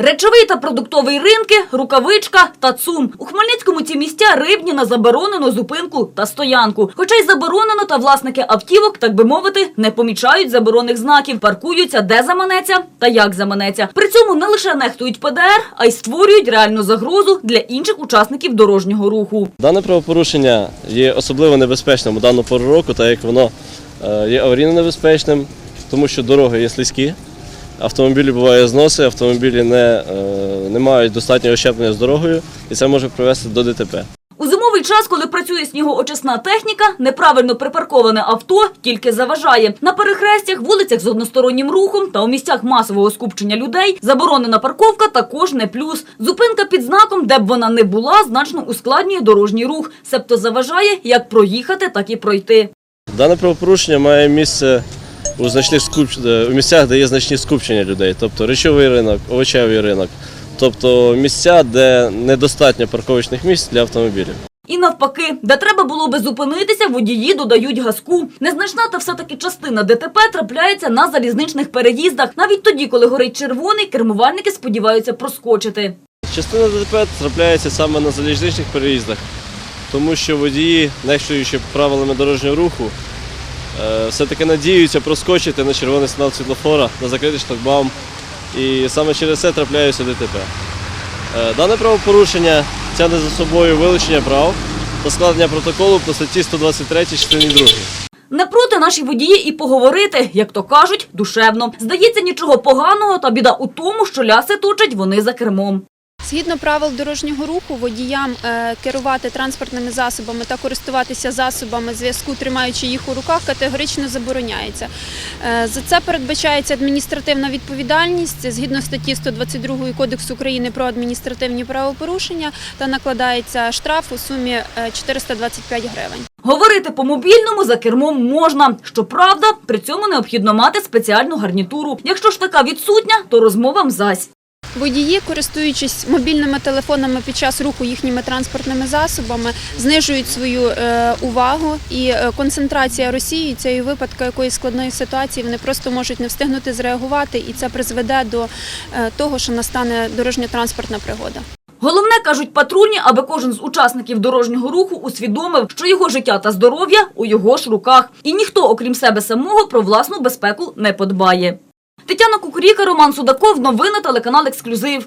Речовий та продуктовий ринки, рукавичка та ЦУМ. У Хмельницькому ці місця рибні на заборонену зупинку та стоянку. Хоча й заборонено, та власники автівок, так би мовити, не помічають заборонених знаків, паркуються де заманеться та як заманеться. При цьому не лише нехтують ПДР, а й створюють реальну загрозу для інших учасників дорожнього руху. Дане правопорушення є особливо небезпечним у дану пору року, так як воно е, є аварійно небезпечним, тому що дороги є слизькі, автомобілі буває зноси, автомобілі не, е, не мають достатнього щеплення з дорогою, і це може привести до ДТП. У зимовий час, коли працює снігоочисна техніка, неправильно припарковане авто тільки заважає. На перехрестях, вулицях з одностороннім рухом та у місцях масового скупчення людей заборонена парковка також не плюс. Зупинка під знаком, де б вона не була, значно ускладнює дорожній рух, себто заважає як проїхати, так і пройти. Дане правопорушення має місце у, значних скуп... е, у місцях, де є значні скупчення людей, тобто речовий ринок, овочевий ринок, тобто місця, де недостатньо парковочних місць для автомобілів. І навпаки, де треба було би зупинитися, водії додають газку. Незначна та все-таки частина ДТП трапляється на залізничних переїздах. Навіть тоді, коли горить червоний, кермувальники сподіваються проскочити. Частина ДТП трапляється саме на залізничних переїздах, тому що водії, нехтуючи правилами дорожнього руху, е, все-таки надіються проскочити на червоний сигнал світлофора, на закритий шлагбаум, і саме через це трапляються ДТП. Е, Дане правопорушення тягне за собою вилучення прав та складення протоколу по статті 123 частині 2. Не проти наші водії і поговорити, як то кажуть, душевно. Здається, нічого поганого, та біда у тому, що ляси точать вони за кермом. Згідно правил дорожнього руху, водіям е, керувати транспортними засобами та користуватися засобами зв'язку, тримаючи їх у руках, категорично забороняється. Е, За це передбачається адміністративна відповідальність згідно статті 122 Кодексу України про адміністративні правопорушення та накладається штраф у сумі е, 425 гривень. Говорити по мобільному за кермом можна. Щоправда, при цьому необхідно мати спеціальну гарнітуру. Якщо ж така відсутня, то розмовам зась. Водії, користуючись мобільними телефонами під час руху їхніми транспортними засобами, знижують свою е, увагу і е, концентрація і у випадку якоїсь складної ситуації вони просто можуть не встигнути зреагувати, і це призведе до е, того, що настане дорожньо-транспортна пригода. Головне, кажуть патрульні, аби кожен з учасників дорожнього руху усвідомив, що його життя та здоров'я у його ж руках. І ніхто, окрім себе самого, про власну безпеку не подбає. Тетяна Кукуріка, Роман Судаков, новини телеканал Ексклюзив.